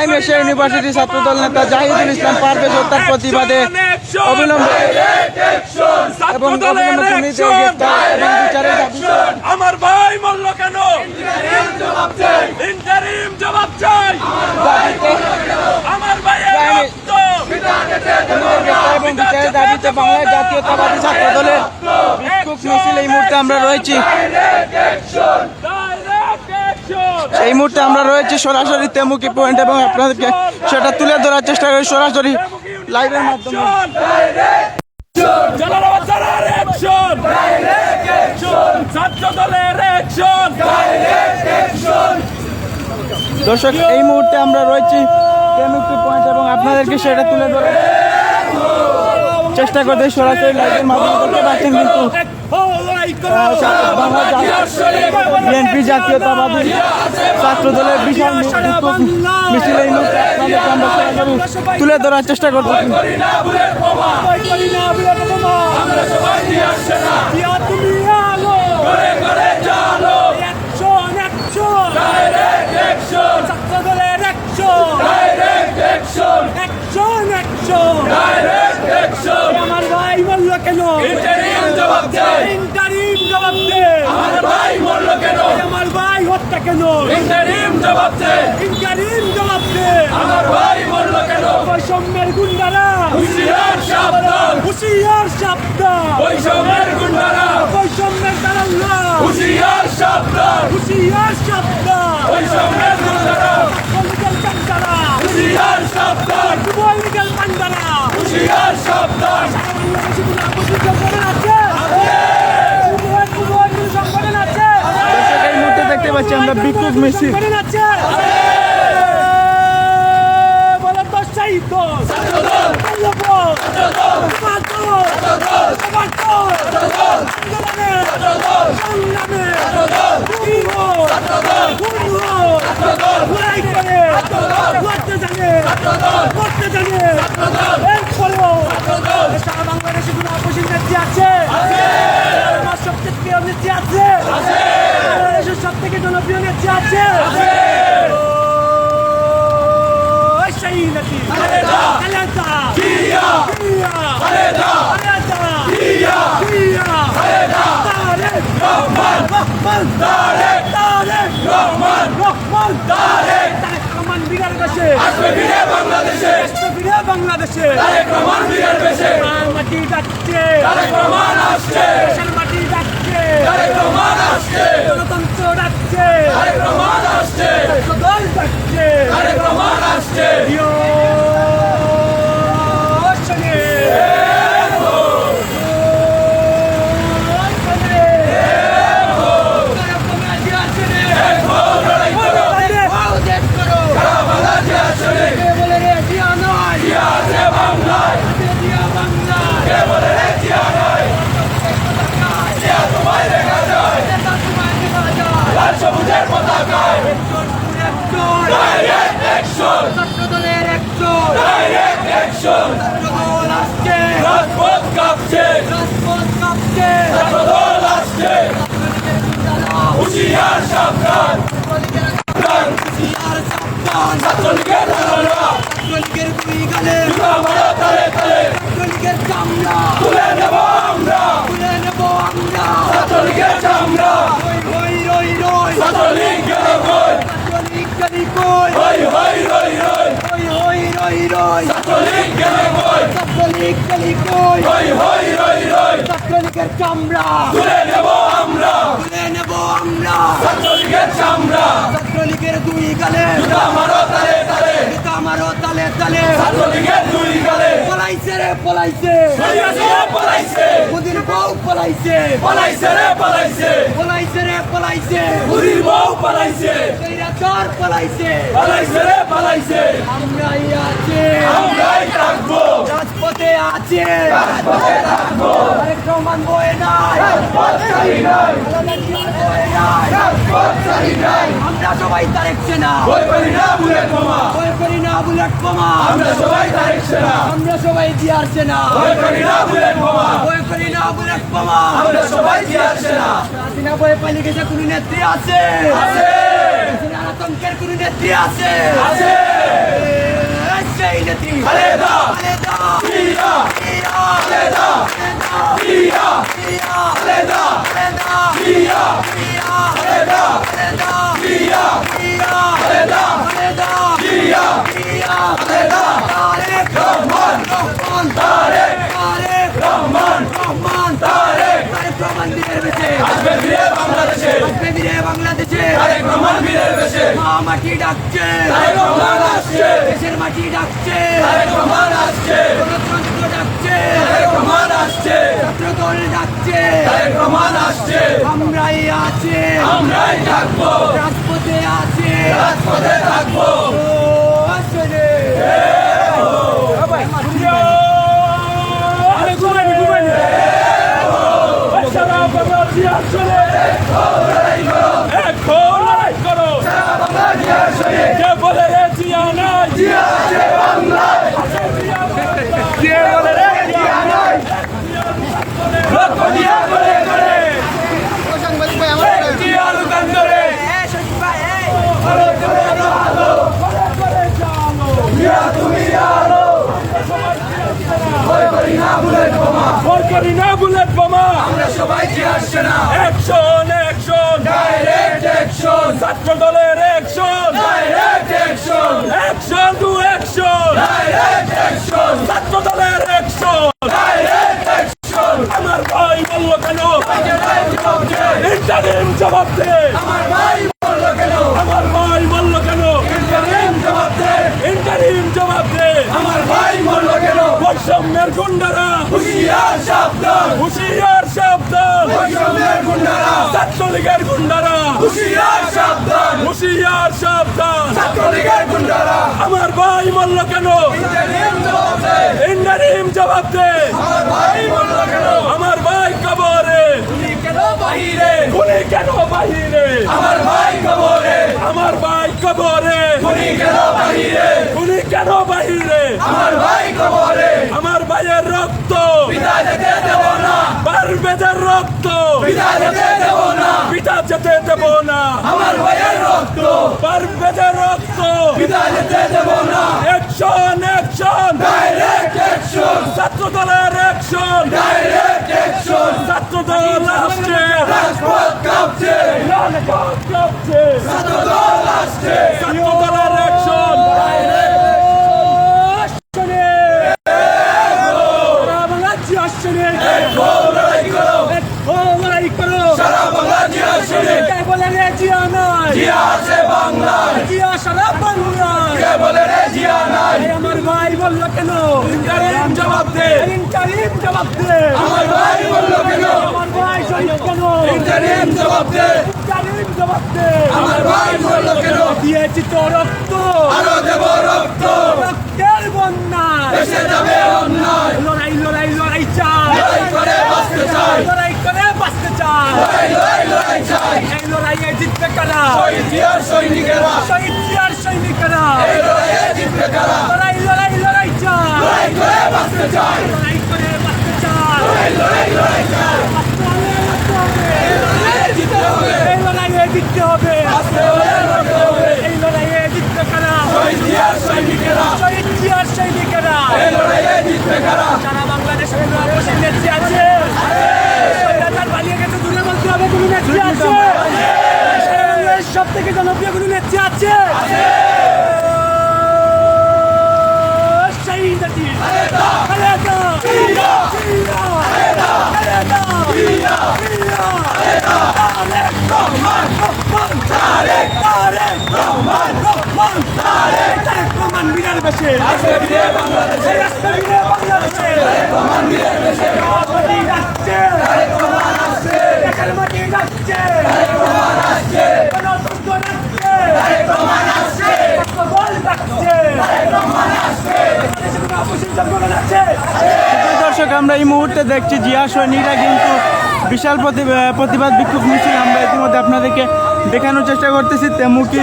Time Asia university ছাত্রদল নেতা জাহিদুল ইসলাম পারভেজ হত্যার প্রতিবাদে অবিলম্বে এবং অবিলম্বে খুনিদের গ্রেফতার এবং বিচারের দাবি আমার ভাই মরল কেন? ইন্টারিম জবাব চাই। আমার ভাইয়ের রক্ত। খুনিদের গ্রেফতার এবং বিচারের দাবিতে বাংলায় জাতীয়তাবাদী ছাত্র দলের বিক্ষোভ মিছিল এই মুহূর্তে আমরা রয়েছি! এই মুহূর্তে আমরা রয়েছি সরাসরি তেমুকি পয়েন্ট এবং আপনাদেরকে সেটা তুলে ধরার চেষ্টা করি সরাসরি লাইভের মাধ্যমে! দর্শক, এই মুহূর্তে আমরা রয়েছি তেমুকি পয়েন্ট এবং আপনাদেরকে সেটা তুলে ধরার চেষ্টা করতে সরাসরি লাইভের মাধ্যমে করতে পারছেন কিন্তু বিএনপি জাতীয়তাবাদী ছাত্র দলের বিশাল মিছিল এই তুলে ধরার চেষ্টা করতেছি আমার ভাই বলল কেন জবাব চাই! জবাব দে আমার ভাই মরল কেন? আমার ভাই হত্যা কেন? ইন্টারিম জবাব চাই! ইন্টারিম জবাব দে আমার ভাই মরল কেন? বৈষম্যের গুন্ডারা। হুশিয়ার সাবধান। হুশিয়ার সাবধান। বৈষম্যের গুন্ডারা। বৈষম্যের দালাল্লা হুশিয়ার সাবধান। হুশিয়ার সাবধান। বৈষম্যের গুন্ডারা। কলিগেল কান্দারা হুশিয়ার সাবধান। কলিগেল কান্দারা জানে এরপরেও সারা বাংলাদেশে কোনো অপসীম নেত্রী আছে? আমার সবচেয়ে প্রিয় নেত্রী আছে। সব থেকে জনপ্রিয় নেত্রী আছে? বাংলাদেশে। বাংলাদেশে। তারেক বিরাট বেশে। মাটি ডাকছে রহমান আসছে। তারেক রহমান আসছে। গণতন্ত্র ডাকছে। তারেক রহমান আসছে। দল ডাকছে। তারেক রহমান আসছে প্রিয় শোনে। শোনে। বাংলাদেশে আসলে জিয়া আছে বাংলায় কে বলে রে জিয়া নয় জিয়া তোমায় দেখা যায় লাল সবুজের পতাকায় ডাইরেক্ট অ্যাকশন ডাইরেক্ট অ্যাকশন রাজপথ কাঁপছে ছাত্রদল আসছে হুশিয়ার সাবধান ছাত্রলীগের দালালরা জুতা মারা তালে তালে তুলে নেব আমরা ছাত্রলীগের চামড়া। তুলে নেব আমরা। তুলে নেব আমরা। ছাত্রলীগের চামড়া। ছাত্রলীগের দুই গালে। জুতা মারো তালে তালে। মারো তালে তালে। ছাত্রলীগের দুই গালে। পলাইছে রে পলাইছে। পলাইছে পলাইছে। মোদির বউ পলাইছে। পলাইছে রে পলাইছে। পলাইছে রে পলাইছে। বুড়ির বউ পলাইছে। কৈরাচার পলাইছে। পলাইছে রে পলাইছে। আমরাই আছে। আমরাই থাকব। রাজপথে আছে। রাজপথে থাকব। রহমান বয়ে নাই। রাজপথ ছাড়ি নাই। রাজপথ আমরা সবাই তারেক সেনা ভয় করি না বুলেট বোমা। ভয় করি না বুলেট বোমা। আমরা সবাই তারেক সেনা আমরা সবাই জিয়ার সেনা ভয় করি না বুলেট বোমা ভয় করি না বুলেট বোমা আমরা সবাই জিয়ার সেনা হাসিনা বয়ে পালিয়ে গেছে কোনো নেত্রী আছে? আছে। হাসিনার আতঙ্কের কোনো নেত্রী আছে? আছে। নেত্রী। খালেদা। খালেদা। জিয়া জিয়া খালেদা। জিয়া জিয়া খালেদা। খালেদা জিয়া জিয়া খালেদা। খালেদা। জিয়া জিয়া খালেদা। খালেদা। মাটি ডাকছে। দেশের মাটি ডাকছে। গণতন্ত্র ডাকছে। ছাত্রদল ডাকছে। আসছে। আমরাই আছে। আমরাই থাকব। রাজপথে আছে। রাজপথে থাকব। রে আরে ঘুমাইনি ঘুমাইনি সারা বাংলাদেশি আসলে এখন লড়াই করো কে বলে রে জিয়া নাই জিয়া আছে বাংলায় কে বলে রে জিয়া নাই রক্ত দিয়া করে করে জিয়া লুকান ধরে এই শরীফ ভাই এই জিয়া তুমি আলো ভয় করি না বুলেট বোমা ভয় করি না বুলেট বোমা আমরা সবাই জিয়ার সেনা অ্যাকশন অ্যাকশন ডাইরেক্ট অ্যাকশন ছাত্র দলের action direct action action to action direct action ছাত্র দলের অ্যাকশন ডাইরেক্ট অ্যাকশন আমার ভাই বলল কেন ইন্টারিম জবাব দে আমার ভাই বলল কেন? আমার ভাই বলল কেন? ইন্টারিম জবাব দে। ইন্টারিম জবাব দে। আমার ভাই বলল কেন? বৈষম্যের গুন্ডারা। হুশিয়ার সাবধান। হুশিয়ার সাবধান। বৈষম্যের গুন্ডারা। ছাত্রলীগের গুন্ডারা। হুশিয়ার সাবধান। হুশিয়ার সাবধান। ছাত্রলীগের গুন্ডারা। আমার ভাই বলল কেন? ইন্টারিম জবাব দে। আমার ভাই বলল কেন? আমার ভাই কবরে। কেন বাহিরে গুলি কেন বাহিরে? আমার ভাই কবরে। আমার ভাই কবরে। গুলি কেন বাহিরে? গুলি কেন বাহিরে? আমার ভাই কবরে। আমার ভাইয়ের রক্ত। পিতা যেতে দেব না। পারবেদের রক্ত। পিতা যেতে দেব না। পিতা যেতে দেব না। আমার ভাইয়ের রক্ত। পারবেদের রক্ত। পিতা যেতে দেব না। অ্যাকশন অ্যাকশন ডাইরেক্ট অ্যাকশন ছাত্র দলের অ্যাকশন ডাইরেক্ট দল আসছে। রাজপথ কাঁপছে। রাজপথ কাঁপছে। ছাত্র দল আসছে ছাত্র দলের অ্যাকশন লড়াই করো লড়াই করো। সারা বাংলা জিয়া শুনে কে বলে রে জিয়া নাই। জিয়া আছে বাংলায় জিয়া সারা বাংলায়। কে বলে রে জিয়া নাই আমার ভাই বলল কেন? ইন্টারিম জবাব দে। ইন্টারিম জবাব দে। আমার ভাই বলল কেন? আমার ভাই শহীদ কেন? ইন্টারিম জবাব দে। ইন্টারিম জবাব দে। আমার ভাই বলল কেন? দিয়েছি তো রক্ত। আরও দেব রক্ত। রক্তের বন্যা এসে যাবে অন্যায়। লড়াই লড়াই লড়াই চাই। লড়াই করে বাঁচতে চাই। লড়াই করে চায় এই লড়াইয়ে জিতবে কারা শহীদ জিয়ার সৈনিকেরা শহীদ জিয়ার সৈনিকেরা এই লড়াইয়ে জিতবে কারা লড়াই লড়াই লড়াই চাই লড়াই করে বাঁচতে চাই লড়াই করে বাঁচতে চাই লড়াই লড়াই লড়াই চাই লড়াইয়ে জিততে হবে এই লড়াইয়ে জিততে হবে বাঁচতে হলে লড়তে হবে এই লড়াইয়ে জিতবে কারা শহীদ জিয়ার সৈনিকেরা শহীদ জিয়ার সৈনিকেরা এই লড়াইয়ে জিতবে কারা সারা বাংলাদেশের অবশ্যই নেত্রী আছে সৈন্যতার পালিয়ে গেছে দূরে বলতে হবে কোনো নেত্রী আছে সব থেকে জনপ্রিয় কোনো নেত্রী আছে? বাংলাদেশে। দর্শক, আমরা এই মুহূর্তে দেখছি জিয়া সৈনিকরা কিন্তু বিশাল প্রতি- প্রতিবাদ বিক্ষোভ মিছিল আমরা ইতিমধ্যে আপনাদেরকে দেখানোর চেষ্টা করতেছি। তেমুকি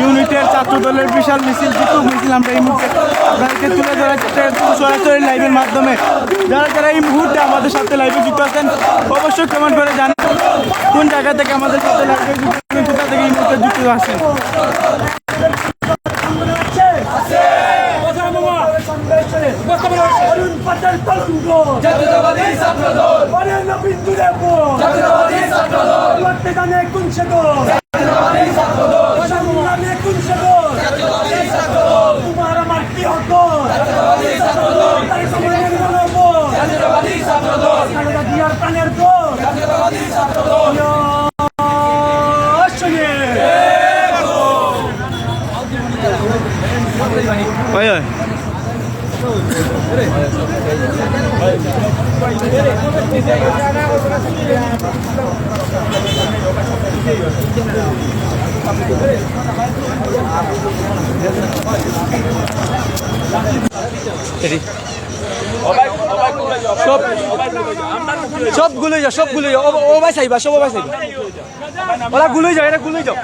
ইউনিটের ছাত্র দলের বিশাল মিছিল বিক্ষোভ মিছিল আমরা এই মুহূর্তে আপনাদেরকে তুলে ধরার চেষ্টা সরাসরি লাইভের মাধ্যমে। যারা যারা এই মুহূর্তে আমাদের সাথে লাইভে যুক্ত আছেন, অবশ্যই কমেন্ট করে জানান কোন জায়গা থেকে আমাদের সাথে লাইভে যুক্ত কোথা থেকে এই মুহূর্তে যুক্ত আছেন? দল জাতীয়তাবাদী ছাত্রদল। বরেণ্য বিন্দু দেব জাতীয়তাবাদী ছাত্রদল। লড়তে জানে কোন সে দল জাতীয়তাবাদী ছাত্র দল সংগ্রামে কোন সে দল জাতীয়তাবাদী ছাত্র দল তোমার আমার কি হক জাতীয়তাবাদী ছাত্র দল তাই সময়ের মনোবল জাতীয়তাবাদী ছাত্র দল খালেদা জিয়ার প্রাণের দল জাতীয়তাবাদী ছাত্র দল ওই ওই সব সবগুলোই যাও ও- ভাই চাইবা সব ভাই চাইবা ওরা গুলোই যাও এটা যাও।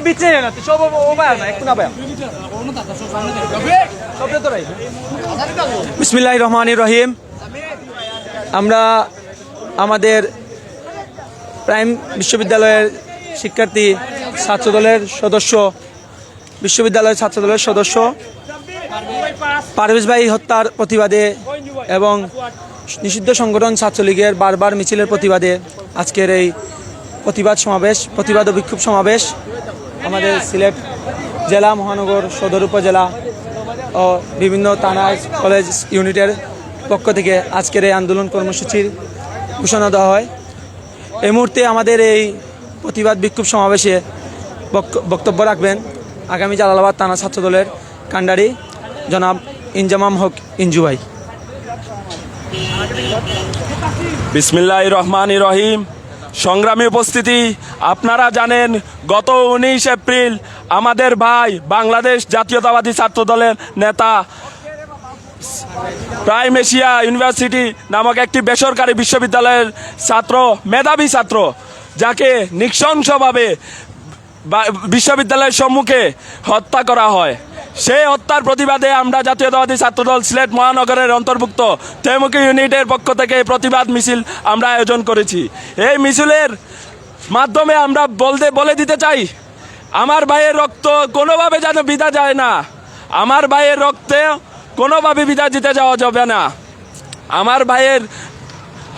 বিচ্ছে না সব ও- ভাই না একটু না ভাই রহমান রহিম। আমরা আমাদের প্রাইম বিশ্ববিদ্যালয়ের শিক্ষার্থী ছাত্রদলের সদস্য, বিশ্ববিদ্যালয়ের ছাত্রদলের সদস্য পারভেজ ভাই হত্যার প্রতিবাদে এবং নিষিদ্ধ সংগঠন ছাত্রলীগের বারবার মিছিলের প্রতিবাদে আজকের এই প্রতিবাদ সমাবেশ, প্রতিবাদ ও বিক্ষোভ সমাবেশ আমাদের সিলেট জেলা, মহানগর সদর উপজেলা ও বিভিন্ন থানা কলেজ ইউনিটের পক্ষ থেকে আজকের এই আন্দোলন কর্মসূচির ঘোষণা দেওয়া হয়। এই মুহূর্তে আমাদের এই প্রতিবাদ বিক্ষোভ সমাবেশে বক্ত- বক্তব্য রাখবেন আগামী জালালাবাদ থানা ছাত্রদলের কাণ্ডারি জনাব ইনজামাম হক ইঞ্জু ভাই বিসমিল্লাহ রহমান রহিম। সংগ্রামী উপস্থিতি, আপনারা জানেন, গত উনিশ এপ্রিল আমাদের ভাই বাংলাদেশ জাতীয়তাবাদী ছাত্র দলের নেতা প্রাইম এশিয়া ইউনিভার্সিটি নামক একটি বেসরকারি বিশ্ববিদ্যালয়ের ছাত্র, মেধাবী ছাত্র, যাকে নৃশংসভাবে বিশ্ববিদ্যালয়ের সম্মুখে হত্যা করা হয়। সেই হত্যার প্রতিবাদে আমরা জাতীয়তাবাদী ছাত্রদল সিলেট মহানগরের অন্তর্ভুক্ত তেমুকি ইউনিটের পক্ষ থেকে প্রতিবাদ মিছিল আমরা আয়োজন করেছি। এই মিছিলের মাধ্যমে আমরা বলতে, বলে দিতে চাই, আমার ভাইয়ের রক্ত কোনোভাবে যেন বিদা যায় না। আমার ভাইয়ের রক্তে কোনোভাবে বিদা দিতে যাওয়া যাবে না। আমার ভাইয়ের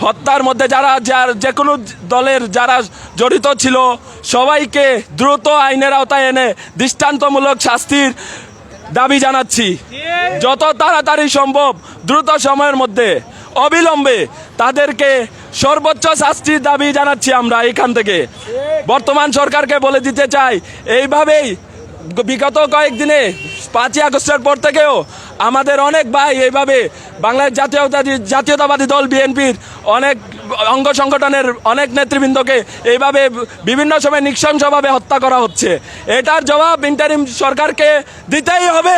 হত্যার মধ্যে যারা, যার যে কোনো দলের যারা জড়িত ছিল, সবাইকে দ্রুত আইনের আওতায় এনে দৃষ্টান্তমূলক শাস্তির দাবি জানাচ্ছি। যত তাড়াতাড়ি সম্ভব দ্রুত সময়ের মধ্যে, অবিলম্বে তাদেরকে সর্বোচ্চ শাস্তির দাবি জানাচ্ছি আমরা এখান থেকে। বর্তমান সরকারকে বলে দিতে চাই, এইভাবেই বিগত কয়েকদিনে পাঁচই আগস্টের পর থেকেও আমাদের অনেক ভাই এইভাবে বাংলাদেশ জাতীয়তাবাদী জাতীয়তাবাদী দল, বিএনপির অনেক অঙ্গ সংগঠনের অনেক নেতৃবৃন্দকে এইভাবে বিভিন্ন সময় নৃশংসভাবে হত্যা করা হচ্ছে। এটার জবাব ইন্টারিম সরকারকে দিতেই হবে।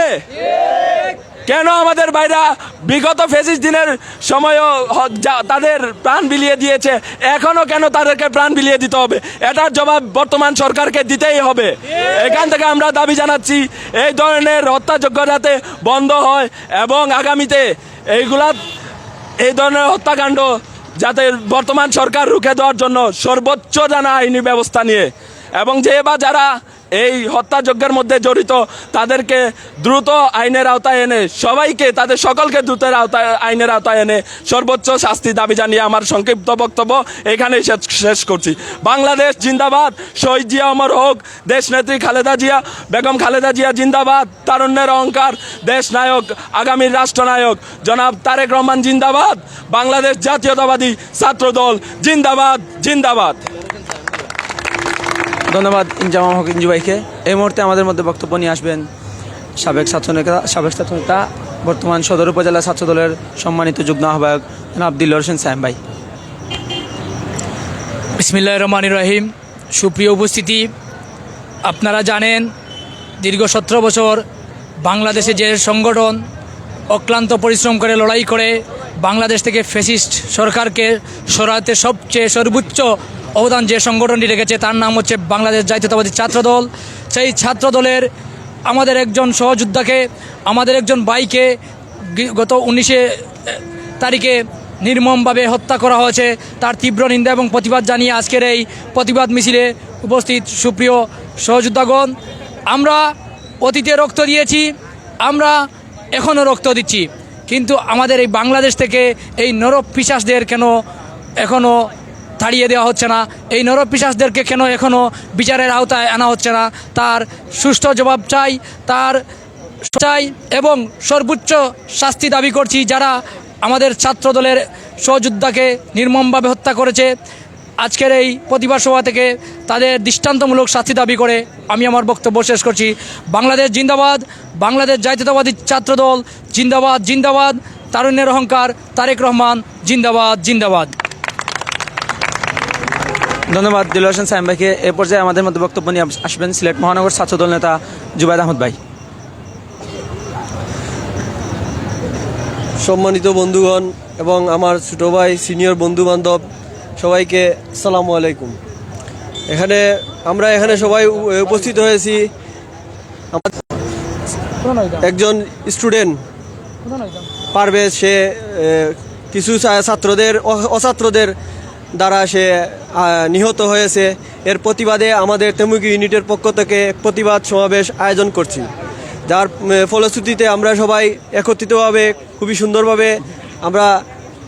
কেন আমাদের ভাইরা বিগত ফেসিস দিনের সময়ও তাদের প্রাণ বিলিয়ে দিয়েছে এখনও কেন তাদেরকে প্রাণ বিলিয়ে দিতে হবে? এটার জবাব বর্তমান সরকারকে দিতেই হবে। এখান থেকে আমরা দাবি জানাচ্ছি, এই ধরনের হত্যাযোগ্য যাতে বন্ধ হয় এবং আগামীতে এইগুলা, এই ধরনের হত্যাকাণ্ড যাতে বর্তমান সরকার রুখে দেওয়ার জন্য সর্বোচ্চ জানা আইনি ব্যবস্থা নিয়ে। এবং যে বা যারা এই হত্যাযজ্ঞের মধ্যে জড়িত তাদেরকে দ্রুত আইনের আওতায় এনে, সবাইকে, তাদের সকলকে দ্রুতের আওতায়, আইনের আওতায় এনে সর্বোচ্চ শাস্তি দাবি জানিয়ে আমার সংক্ষিপ্ত বক্তব্য এখানেই শেষ করছি। বাংলাদেশ জিন্দাবাদ, শহীদ জিয়া অমর হোক, দেশ নেত্রী খালেদা জিয়া, বেগম খালেদা জিয়া জিন্দাবাদ, তারুণ্যের অহংকার, দেশ নায়ক, আগামীর রাষ্ট্রনায়ক। জনাব তারেক রহমান জিন্দাবাদ, বাংলাদেশ জাতীয়তাবাদী ছাত্রদল জিন্দাবাদ জিন্দাবাদ। ধন্যবাদ ইনজামাম হক ইঞ্জু ভাইকে এই মুহূর্তে আমাদের মধ্যে বক্তব্য নিয়ে আসবেন সাবেক ছাত্রনেতা সাবেক ছাত্রনেতা, বর্তমান সদর উপজেলা ছাত্রদলের সম্মানিত যুগ্ম আহ্বায়ক দিল্লর হোসেন সাহেব ভাই। বিসমিল্লাহ রহমান রহিম। সুপ্রিয় উপস্থিতি, আপনারা জানেন দীর্ঘ সতেরো বছর বাংলাদেশে যে সংগঠন অক্লান্ত পরিশ্রম করে, লড়াই করে, বাংলাদেশ থেকে ফেসিস্ট সরকারকে সরাতে সবচেয়ে সর্বোচ্চ অবদান যে সংগঠনটি রেখেছে, তার নাম হচ্ছে বাংলাদেশ জাতীয়তাবাদী ছাত্রদল। সেই ছাত্রদলের আমাদের একজন সহযোদ্ধাকে, আমাদের একজন ভাইকে গত উনিশে তারিখে নির্মমভাবে হত্যা করা হয়েছে। তার তীব্র নিন্দা এবং প্রতিবাদ জানিয়ে আজকের এই প্রতিবাদ মিছিলে উপস্থিত সুপ্রিয় সহযোদ্ধাগণ। আমরা অতীতে রক্ত দিয়েছি, আমরা এখনও রক্ত দিচ্ছি। কিন্তু আমাদের এই বাংলাদেশ থেকে এই নরক পিশাসদের কেন এখনও তাড়িয়ে দেওয়া হচ্ছে না। এই নরক পিশাসদেরকে কেন এখনও বিচারের আওতায় আনা হচ্ছে না? তার সুষ্ঠু জবাব চাই, তার চাই এবং সর্বোচ্চ শাস্তি দাবি করছি যারা আমাদের ছাত্রদলের সহযোদ্ধাকে নির্মমভাবে হত্যা করেছে। আজকের এই প্রতিবাদ সভা থেকে তাদের দৃষ্টান্তমূলক শাস্তি দাবি করে আমি আমার বক্তব্য শেষ করছি। বাংলাদেশ জিন্দাবাদ, বাংলাদেশ জাতীয়তাবাদী ছাত্রদল জিন্দাবাদ জিন্দাবাদ। তারুণ্যের অহংকার তারেক রহমান, জিন্দাবাদ জিন্দাবাদ। ধন্যবাদ দিল হোসেন সাইম ভাইকে। এ পর্যায়ে আমাদের মধ্যে বক্তব্য নিয়ে আস- আসবেন সিলেট মহানগর ছাত্রদল নেতা জুবাইদ আহমদ ভাই। সম্মানিত বন্ধুগণ এবং আমার ছোট ভাই, সিনিয়র বন্ধু বান্ধব সবাইকে সালামু আলাইকুম। এখানে আমরা এখানে সবাই উপস্থিত হয়েছি। একজন স্টুডেন্ট পারবে সে কিছু ছাত্রদের অছাত্রদের দ্বারা সে নিহত হয়েছে। এর প্রতিবাদে আমাদের তেমুকি ইউনিটের পক্ষ থেকে প্রতিবাদ সমাবেশ আয়োজন করছি। যার ফলশ্রুতিতে আমরা সবাই একত্রিতভাবে, খুবই সুন্দরভাবে আমরা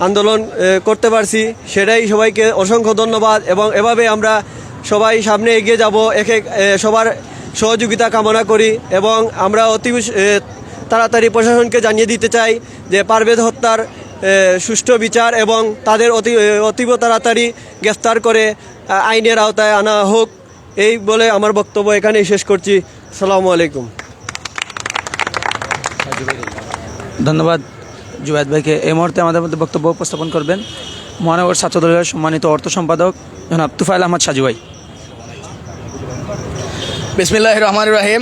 আন্দোলন করতে পারছি। সেটাই সবাইকে অসংখ্য ধন্যবাদ এবং এভাবে আমরা সবাই সামনে এগিয়ে যাব। এক এক সবার সহযোগিতা কামনা করি এবং আমরা অতি তাড়াতাড়ি প্রশাসনকে জানিয়ে দিতে চাই যে পারভেজ হত্যার সুষ্ঠু বিচার এবং তাদের অতি অতীব তাড়াতাড়ি গ্রেফতার করে আইনের আওতায় আনা হোক। এই বলে আমার বক্তব্য এখানেই শেষ করছি। সালামু আলাইকুম। ধন্যবাদ জুবাইদ ভাইকে। এই মুহূর্তে আমাদের মধ্যে বক্তব্য উপস্থাপন করবেন মহানগর ছাত্রদলের সম্মানিত অর্থ সম্পাদক জনাব তুফাইল আহমদ সাজু ভাই। বিসমিল্লাহ রহমান রাহিম।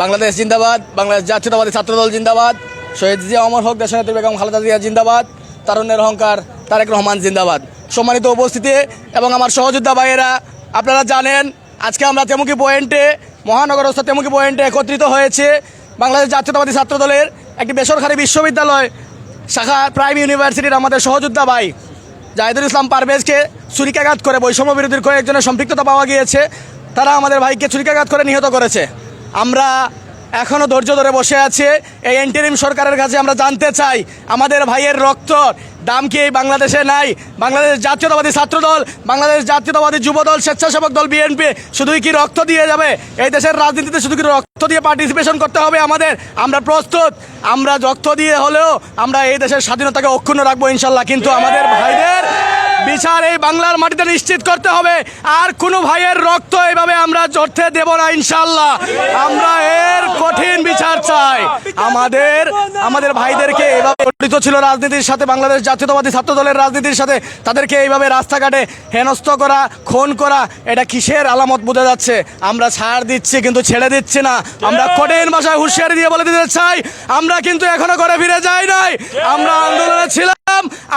বাংলাদেশ জিন্দাবাদ বাংলাদেশ জাতীয়তাবাদী ছাত্রদল জিন্দাবাদ। শহীদ জিয়া অমর হক, দেশনেত্রী বেগম খালেদা জিয়া জিন্দাবাদ, তারুণ্যের অহংকার তারেক রহমান জিন্দাবাদ। সম্মানিত উপস্থিতি এবং আমার সহযোদ্ধা ভাইয়েরা, আপনারা জানেন, আজকে আমরা তেমুকি পয়েন্টে মহানগরস্থ তেমুকি পয়েন্টে একত্রিত হয়েছে বাংলাদেশ জাতীয়তাবাদী ছাত্রদলের একটি বেসরকারি বিশ্ববিদ্যালয় শাখা প্রাইম ইউনিভার্সিটির আমাদের সহযোদ্ধা ভাই জাহিদুল ইসলাম পারভেজকে ছুরিকাঘাত করে বৈষম্য বিরোধীর কয়েকজনের সম্পৃক্ততা পাওয়া গিয়েছে। তারা আমাদের ভাইকে ছুরিকাঘাত করে নিহত করেছে। আমরা এখনও ধৈর্য ধরে বসে আছে। এই এন্টারিম সরকারের কাছে আমরা জানতে চাই, আমাদের ভাইয়ের রক্ত দাম কি এই বাংলাদেশে নাই? বাংলাদেশ জাতীয়তাবাদী ছাত্রদল, বাংলাদেশ জাতীয়তাবাদী যুবদল, স্বেচ্ছাসেবক দল, বিএনপি, শুধুই কি রক্ত দিয়ে যাবে? এই দেশের রাজনীতিতে শুধু কি রক্ত দিয়ে পার্টিসিপেশন করতে হবে আমাদের? আমরা প্রস্তুত। আমরা রক্ত দিয়ে হলেও আমরা এই দেশের স্বাধীনতাকে অক্ষুণ্ণ রাখব ইনশাল্লাহ। কিন্তু আমাদের ভাইদের বিচার এই বাংলার মাটিতে নিশ্চিত করতে হবে। আর কোনো ভাইয়ের রক্ত এইভাবে আমরা জড়তে দেব না ইনশাল্লাহ আমরা এর কঠিন বিচার চাই। আমাদের আমাদের ভাইদেরকে এভাবে জড়িত ছিল রাজনীতির সাথে, বাংলাদেশ জাতীয়তাবাদী ছাত্র দলের রাজনীতির সাথে, তাদেরকে এইভাবে রাস্তাঘাটে হেনস্থ করা, খুন করা, এটা কিসের আলামত বোঝা যাচ্ছে? আমরা ছাড় দিচ্ছি কিন্তু ছেড়ে দিচ্ছি না। আমরা কঠিন ভাষায় হুঁশিয়ারি দিয়ে বলে দিতে চাই। আমরা কিন্তু এখনও করে ফিরে যাই নাই। আমরা আন্দোলনে ছিলাম।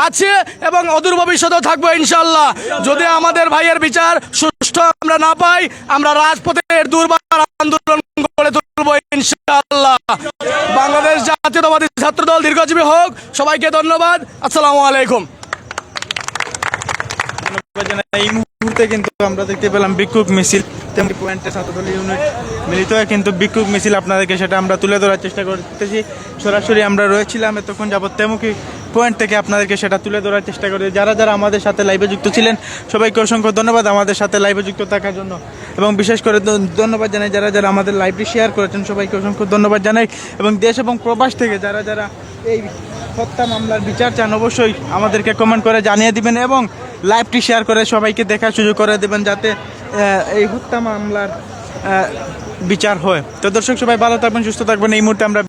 আছে এবং অদূর ভবিষ্যতেও থাকব ইনশাল্লাহ যদি আমাদের ভাইয়ের বিচার সুষ্ঠু আমরা না পাই, আমরা রাজপথের দুর্বার আন্দোলন গড়ে তুলবো ইনশাল্লাহ বাংলাদেশ জাতীয়তাবাদী ছাত্রদল দীর্ঘজীবী হোক, সবাইকে ধন্যবাদ। আসসালামু আলাইকুম। এই মুহূর্তে কিন্তু আমরা দেখতে পেলাম বিক্ষোভ মিছিল, তেমনি পয়েন্টে মিলিত কিন্তু বিক্ষোভ মিছিল আপনাদেরকে সেটা আমরা তুলে ধরার চেষ্টা করতেছি। সরাসরি আমরা রয়েছিলাম এতক্ষণ যাবত তেমুকি পয়েন্ট থেকে আপনাদেরকে সেটা তুলে ধরার চেষ্টা করি। যারা যারা আমাদের সাথে লাইভে যুক্ত ছিলেন, সবাইকে অসংখ্য ধন্যবাদ আমাদের সাথে লাইভে যুক্ত থাকার জন্য। এবং বিশেষ করে ধন্যবাদ জানাই যারা যারা আমাদের লাইভটি শেয়ার করেছেন, সবাইকে অসংখ্য ধন্যবাদ জানাই। এবং দেশ এবং প্রবাস থেকে যারা যারা এই হত্যা মামলার বিচার চান, অবশ্যই আমাদেরকে কমেন্ট করে জানিয়ে দিবেন এবং লাইভটি শেয়ার করে সবাইকে দেখার সুযোগ করে দেবেন যাতে এই হত্যা মামলার বিচার হয়। তো দর্শক সবাই ভালো থাকবেন, সুস্থ থাকবেন। এই মুহূর্তে আমরা